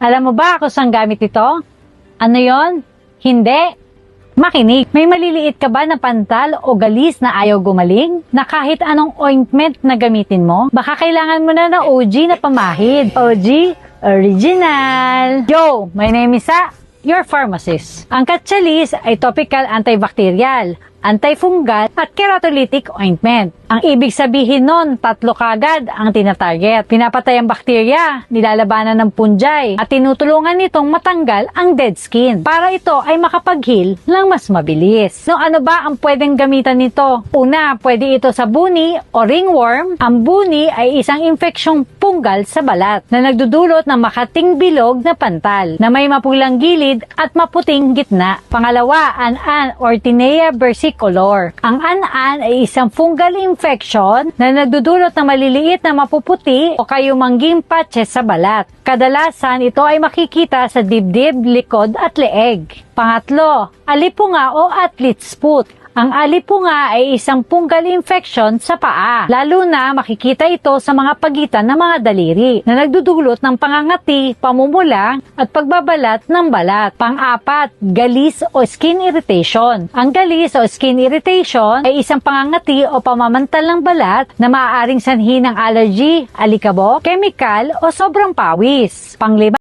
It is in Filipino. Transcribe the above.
Alam mo ba kung saan gamit ito? Ano yon? Hindi. Makinig, may maliliit ka ba na pantal o galis na ayaw gumaling? Na kahit anong ointment na gamitin mo? Baka kailangan mo na ng OG na pamahid. OG, original. Yo, my name is Sa, your pharmacist. Ang Katsalis ay topical antibacterial, antifungal at keratolytic ointment. Ang ibig sabihin nun, tatlo kagad ang tinatarget. Pinapatay ang bakterya, nilalabanan ng punjay, at tinutulungan nitong matanggal ang dead skin para ito ay makapag-heal ng mas mabilis. So ano ba ang pwedeng gamitan nito? Una, pwede ito sa buni o ringworm. Ang buni ay isang infeksyong punggal sa balat na nagdudulot ng makating bilog na pantal na may mapulang gilid at maputing gitna. Pangalawa, an-an or Tinea versicolor. Ang an-an ay isang fungal infection na nagdudulot ng maliliit na mapuputi o kayumangging patches sa balat. Kadalasan ito ay makikita sa dibdib, likod at leeg. Pangatlo, alipunga o athlete's foot. Ang alipunga ay isang fungal infection sa paa. Lalo na makikita ito sa mga pagitan ng mga daliri na nagdudulot ng pangangati, pamumula at pagbabalat ng balat. Pang-apat, galis o skin irritation. Ang galis o skin irritation ay isang pangangati o pamamantal ng balat na maaaring sanhi ng allergy, alikabok, chemical o sobrang pawis. Panglima,